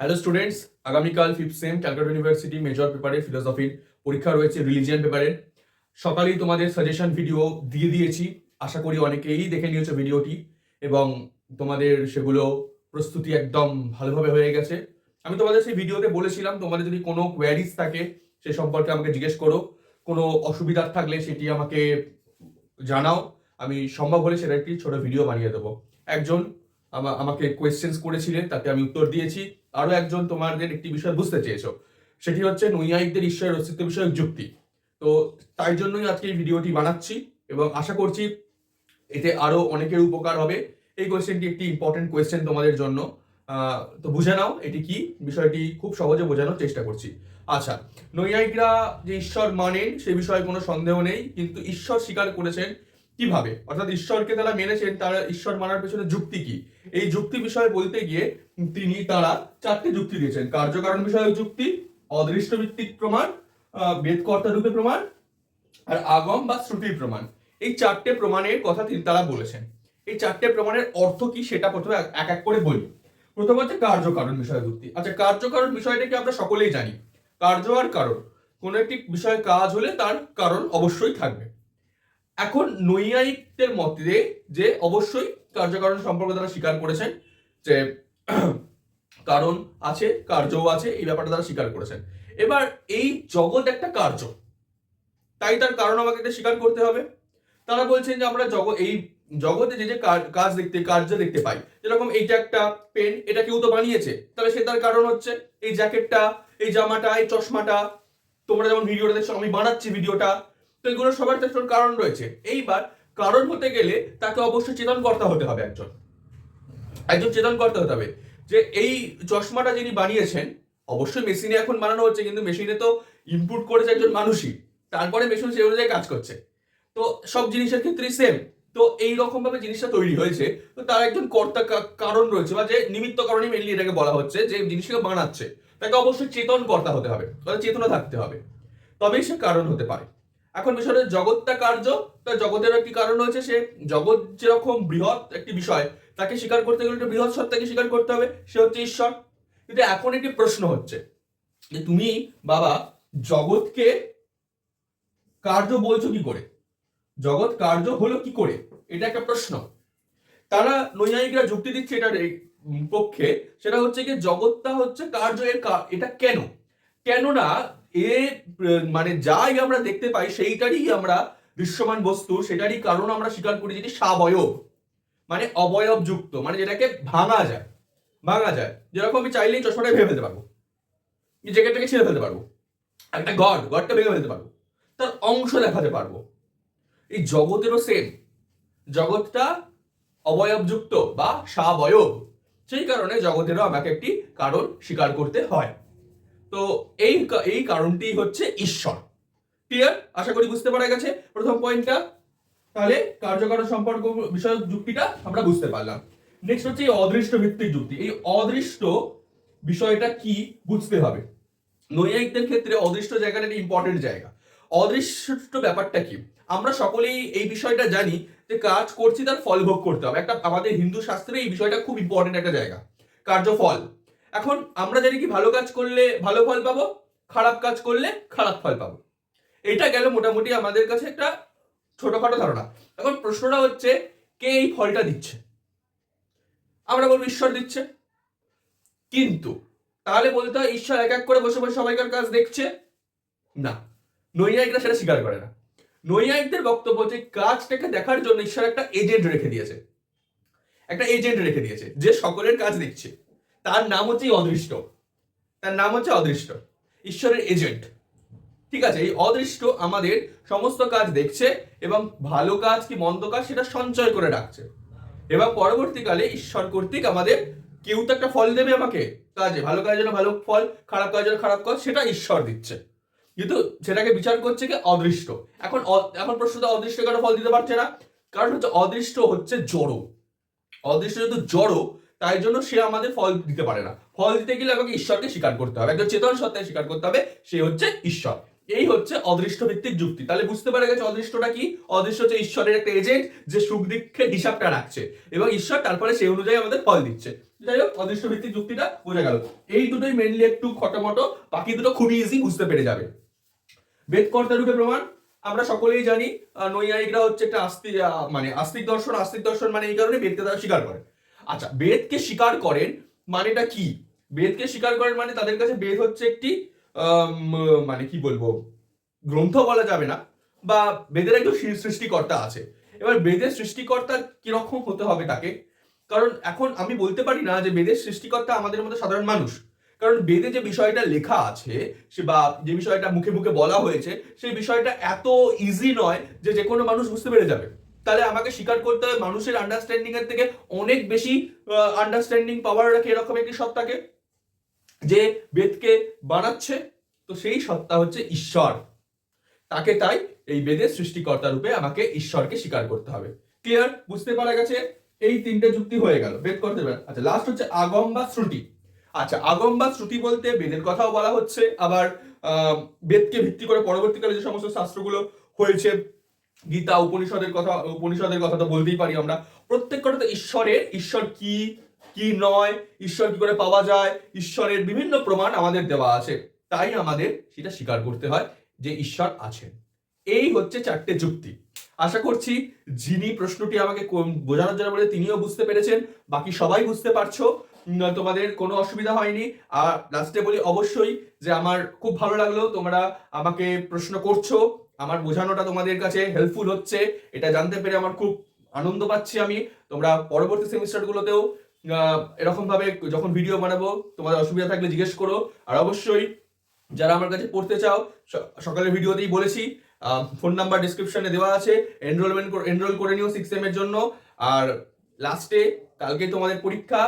Hello students আগামীকাল fifth sem Calcutta university major পেপারের ফিলোসফির পরীক্ষা রয়েছে রিলিজিয়ান পেপারের সকালেই তোমাদের সাজেশন ভিডিও দিয়ে দিয়েছি, আশা করি অনেকেই দেখে নিয়েছো ভিডিওটি এবং তোমাদের সেগুলো প্রস্তুতি একদম ভালোভাবে হয়ে গেছে। আমি তোমাদের সেই ভিডিওতে বলেছিলাম, তোমাদের যদি কোনো কোয়ারিজ থাকে সে সম্পর্কে আমাকে জিজ্ঞেস করো, কোনো অসুবিধা থাকলে সেটি আমাকে জানাও, আমি সম্ভব হলে সেটা একটি ছোট ভিডিও বানিয়ে দেবো। একজন আমাকে কোয়েশ্চেন্স করেছিলেন, তাতে আমি উত্তর দিয়েছি। আরও একজন তোমাদের একটি বিষয় বুঝতে চেয়েছো। সেটি হচ্ছে নৈয়ায়িকদের ঈশ্বরের অস্তিত্ব বিষয়ক যুক্তি। তো তাই জন্যই আজকে এই ভিডিওটি বানাচ্ছি এবং আশা করছি এতে আরও অনেকের উপকার হবে। এই কোয়েশ্চেনটি একটি ইম্পর্টেন্ট কোয়েশ্চেন তোমাদের জন্য। তো বুঝে নাও এটি কি। বিষয়টি খুব সহজে বোঝানোর চেষ্টা করছি। আচ্ছা নৈয়ায়িকরা যে ঈশ্বর মানেন সে বিষয়ে কোনো সন্দেহ নেই, কিন্তু ঈশ্বর স্বীকার করেছেন কীভাবে? অর্থাৎ ঈশ্বরকে তারা মেনেছেন তারা ঈশ্বর মানার পেছনে যুক্তি কি? এই যুক্তি বিষয়ে বলতে গিয়ে তিনি তারা চারটি যুক্তি দিয়েছেন। কার্যকারণ বিষয়ক যুক্তি অদৃষ্ট ভিত্তিক প্রমাণ বেদকর্তা রূপে প্রমাণ, আর আগম বা শ্রুতির প্রমাণ। এই চারটে প্রমাণের কথা তিনি তারা বলেছেন। এই চারটে প্রমাণের অর্থ কি সেটা প্রথমে এক এক করে বলি। প্রথম হচ্ছে কার্যকারণ বিষয় যুক্তি। আচ্ছা কার্যকারণ বিষয়টাকে আমরা সকলেই জানি? কার্য আর কারণ। কোনো একটি বিষয়ে কাজ হলে তার কারণ অবশ্যই থাকবে। এখন নৈয়ায়িকদের মতে যে অবশ্যই কার্যকারণ সম্পর্কে তারা স্বীকার করেছেন, যে কারণ আছে, কার্যও আছে, এই ব্যাপারটা তারা স্বীকার করেছেন। এবার এই জগৎ একটা কার্য, তাই তার কারণ আমাকে এটা স্বীকার করতে হবে। তারা বলছেন যে আমরা জগৎ এই জগতে যে যে কাজ দেখতে, কার্য দেখতে পাই, যেরকম এইটা একটা পেন, এটা কেউ তো বানিয়েছে, তাহলে সে তার কারণ হচ্ছে, এই জ্যাকেটটা, এই জামাটা, এই চশমাটা, তোমরা যেমন ভিডিওটা দেখছ, আমি বানাচ্ছি ভিডিওটা তো এগুলো সবার তো একটা কারণ রয়েছে। এইবার কারণ হতে গেলে তাকে অবশ্যই চেতন কর্তা হতে হবে একজন। একজন চেতন কর্তা হতে হবে। যে এই চশমাটা যিনি বানিয়েছেন, অবশ্যই মেশিনে এখন বানানো হচ্ছে, কিন্তু মেশিনে তো ইনপুট করেছে একজন মানুষই। তারপরে মেশিন সেই অনুযায়ী কাজ করছে। তো সব জিনিসের ক্ষেত্রেই সেম তো এই রকম ভাবে জিনিসটা তৈরি হয়েছে, তো তার একজন কর্তা কারণ রয়েছে বা যে নিমিত্ত কারণে মেনলি এটাকে বলা হচ্ছে, যে জিনিসটাকে বানাচ্ছে, তাকে অবশ্যই চেতন কর্তা হতে হবে চেতনা থাকতে হবে। তবেই সে কারণ হতে পারে। এখন বিষয়টা জগৎটা কার্য তার জগতের একটি কারণ হচ্ছে সে জগৎ যেরকম বৃহৎ একটি বিষয়, তাকে স্বীকার করতে গেলে একটা বৃহৎ সত্তাকে স্বীকার করতে হবে, সে হচ্ছে ঈশ্বর। কিন্তু এখন একটি প্রশ্ন হচ্ছে যে তুমি, বাবা, জগৎকে কার্য বলছো কি করে? জগৎ কার্য হলো কি করে? এটা একটা প্রশ্ন। তারা নৈয়ায়িকরা যুক্তি দিচ্ছে এটার পক্ষে, সেটা হচ্ছে কি জগৎটা হচ্ছে কার্য এর এটা কেন? কেননা এ মানে যাই আমরা দেখতে পাই, সেইটারই আমরা দৃশ্যমান বস্তু, সেটারই কারণ আমরা স্বীকার করি যেটি সাবয়ব মানে অবয়ব যুক্ত মানে যেটাকে ভাঙা যায় ভাঙা যায়। যেরকম আমি চাইলেই চশমাটা ভেঙে ফেলতে পারব জ্যাকেটটাকে ছিঁড়ে ফেলতে পারব, একটা গড গডটা ভেঙে ফেলতে পারব, তার অংশ দেখাতে পারব। এই জগতেরও সেম জগৎটা অবয়বযুক্ত বা সাবয়ব, সেই কারণে জগতেরও আমাকে একটি কারণ স্বীকার করতে হয়। তো এই এই কারণটি হচ্ছে ঈশ্বর। ক্লিয়ার আশা করি বুঝতে পারা গেছে। প্রথম পয়েন্টটা তাহলে কার্যকারণ সম্পর্ক বিষয়ক যুক্তিটা আমরা বুঝতে পারলাম। নেক্সট হচ্ছে এই অদৃষ্ট ভিত্তিক যুক্তি। এই অদৃষ্ট বিষয়টা কি বুঝতে হবে। নৈয়ায়িকদের ক্ষেত্রে অদৃষ্ট জায়গাটা একটা ইম্পর্টেন্ট জায়গা। অদৃষ্ট ব্যাপারটা কি? আমরা সকলেই এই বিষয়টা জানি যে কাজ করছি তার ফল ভোগ করতে হবে। একটা আমাদের হিন্দু শাস্ত্রে এই বিষয়টা খুব ইম্পর্টেন্ট একটা জায়গা। কার্যফল। এখন আমরা জানি কি, ভালো কাজ করলে ভালো ফল পাবো, খারাপ কাজ করলে খারাপ ফল পাবো। এটা গেল মোটামুটি আমাদের কাছে একটা ছোটখাটো ধারণা। এখন প্রশ্নটা হচ্ছে, কে এই ফলটা দিচ্ছে? আমরা বলব ঈশ্বর দিচ্ছে। কিন্তু, তাহলে বলতে হয় ঈশ্বর এক এক করে বসে বসে সবাইকার কাজ দেখছে? না। নৈয়ায়িকরা সেটা স্বীকার করে না। নৈয়ায়িকদের বক্তব্য যে কাজটাকে দেখার জন্য ঈশ্বর একটা এজেন্ট রেখে দিয়েছে। একটা এজেন্ট রেখে দিয়েছে, যে সকলের কাজ দেখছে। তার নাম হচ্ছে অদৃষ্ট। তার নাম হচ্ছে অদৃষ্ট। ঈশ্বরের এজেন্ট ঠিক আছে, এই অদৃষ্ট আমাদের সমস্ত কাজ দেখছে এবং ভালো কাজ কি মন্দ কাজ সেটা সঞ্চয় করে রাখছে। এবং পরবর্তীকালে ঈশ্বর কর্তৃক আমাদের কেউ তো একটা ফল দেবে আমাকে কাজে, ভালো কাজের জন্য ভালো ফল, খারাপ কাজের জন্য খারাপ কাজ, সেটা ঈশ্বর দিচ্ছে। কিন্তু সেটাকে বিচার করছে কি? অদৃষ্ট। এখন এখন প্রশ্নটা অদৃষ্ট কেন ফল দিতে পারছে না? কারণ হচ্ছে অদৃষ্ট হচ্ছে জড়ো। অদৃষ্ট যেহেতু জড়ো তাই জন্য সে আমাদের ফল দিতে পারে না। ফল দিতে গেলে আমাকে ঈশ্বরকে স্বীকার করতে হবে। একজন চেতন সত্তাকে স্বীকার করতে হবে, সে হচ্ছে ঈশ্বর। এই হচ্ছে অদৃষ্ট ভিত্তিক যুক্তি। তাহলে বুঝতে পারা গেছে অদৃষ্টটা কি? অদৃষ্ট হচ্ছে ঈশ্বরের একটা এজেন্ট যে সুখ দুঃখের হিসাবটা রাখছে। এবং ঈশ্বর তারপরে সেই অনুযায়ী আমাদের ফল দিচ্ছে। যাই হোক অদৃষ্ট ভিত্তিক যুক্তিটা বোঝা গেল। এই দুটোই মেনলি একটু খটোমটো, বাকি দুটো খুবই ইজি বুঝতে পেরে যাবে। বেদকর্তা রূপে প্রমাণ, আমরা সকলেই জানি নৈয়ায়িকরা হচ্ছে একটা আস্তিক মানে আস্তিক দর্শন আস্তিক দর্শন মানে এই কারণে বেদকে তারা স্বীকার করে। আচ্ছা বেদকে স্বীকার করেন মানেটা কি? বেদকে স্বীকার করেন মানে তাদের কাছে বেদ হচ্ছে একটি মানে কি বলব, গ্রন্থ বলা যাবে না, বা বেদের একজন সৃষ্টিকর্তা আছে। এবার বেদের সৃষ্টিকর্তা কীরকম হতে হবে তাকে? কারণ এখন আমি বলতে পারি না যে বেদের সৃষ্টিকর্তা আমাদের মতো সাধারণ মানুষ। কারণ বেদে যে বিষয়টা লেখা আছে, সে বা যে বিষয়টা মুখে মুখে বলা হয়েছে, সেই বিষয়টা এত ইজি নয় যে যে কোনো মানুষ বুঝতে পেরে যাবে। তাহলে আমাকে স্বীকার করতে হবে মানুষের আন্ডারস্ট্যান্ডিং এর থেকে অনেক বেশি আন্ডারস্ট্যান্ডিং পাওয়ার রাখে এরকম একটি সত্তাকে যে বেদকে বানাচ্ছে। তো সেই সত্তা হচ্ছে ঈশ্বর। তাকে তাই এই বেদের সৃষ্টিকর্তা রূপে আমাকে ঈশ্বরকে স্বীকার করতে হবে। ক্লিয়ার বুঝতে পারা গেছে? এই তিনটে যুক্তি হয়ে গেল। বেদ করতে পারে। আচ্ছা লাস্ট হচ্ছে আগম বা শ্রুতি। আচ্ছা আগম বা শ্রুতি বলতে বেদের কথাও বলা হচ্ছে। আবার বেদকে ভিত্তি করে পরবর্তীকালে যে সমস্ত শাস্ত্রগুলো হয়েছে গীতা উপনিষদের কথা উপনিষদের কথা তো বলতেই পারি আমরা। প্রত্যেক কথাতে ঈশ্বরের, ঈশ্বর কি কি নয়, ঈশ্বর কি করে পাওয়া যায়, ঈশ্বরের বিভিন্ন প্রমাণ আমাদের দেওয়া আছে। তাই আমাদের সেটা স্বীকার করতে হয় যে ঈশ্বর আছেন। এই হচ্ছে চারটে যুক্তি। আশা করছি যিনি প্রশ্নটি আমাকে বোঝানোর জন্য বলে তিনিও বুঝতে পেরেছেন, বাকি সবাই বুঝতে পারছ। তোমাদের কোনো অসুবিধা হয়নি। আর লাস্টে বলি অবশ্যই যে আমার খুব ভালো লাগল তোমরা আমাকে প্রশ্ন করছ। আমার বোঝানোটা তোমাদের কাছে হেল্পফুল হচ্ছে। এটা জানতে পেরে আমার খুব আনন্দ পাচ্ছি আমি। তোমরা পরবর্তী সেমিস্টারগুলোতেও এরকম ভাবে যখন ভিডিও বানাবো, তোমাদের অসুবিধা থাকলে জিজ্ঞেস করো। আর অবশ্যই যারা আমার কাছে পড়তে চাও সকালের ভিডিওতেই বলেছি ফোন নাম্বার ডিসক্রিপশনে দেওয়া আছে। এনরোলমেন্ট এনরোল করে নিও সিক্স এর জন্য। আর লাস্টে কালকে তোমাদের পরীক্ষা।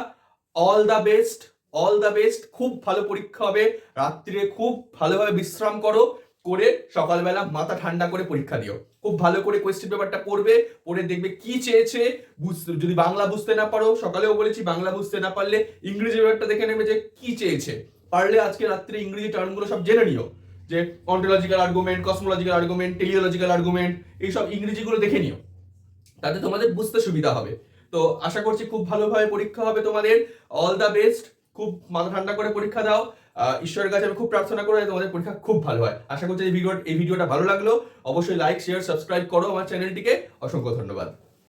All the best all the best খুব ভালো পরীক্ষা হবে। রাত্রিরে খুব ভালোভাবে বিশ্রাম করো। করে সকালবেলা মাথা ঠান্ডা করে পরীক্ষা দিও। খুব ভালো করে কোয়েশ্চেন পেপারটা পড়বে, পড়ে দেখবে কি চেয়েছে। বুঝতে যদি বাংলা বুঝতে না পারো, সকালেও বলেছি বাংলা বুঝতে না পারলে ইংরেজি পেপারটা দেখে নেবে যে কি চেয়েছে। পারলে আজকে রাত্রে ইংরেজি টার্মগুলো সব জেনে নিও। যে ontological argument cosmological argument teleological argument এইসব ইংরেজিগুলো দেখে নিও। তাতে তোমাদের বুঝতে সুবিধা হবে। তো আশা করছি খুব ভালোভাবে পরীক্ষা হবে তোমাদের। অল দ্য বেস্ট খুব মাথা ঠান্ডা করে পরীক্ষা দাও। ঈশ্বরের কাছে আমি খুব প্রার্থনা করি তোমাদের পরীক্ষা খুব ভালো হয়। আশা করছি এই ভিডিও এই ভিডিওটা ভালো লাগল। অবশ্যই লাইক শেয়ার সাবস্ক্রাইব করো আমার চ্যানেলটিকে অসংখ্য ধন্যবাদ।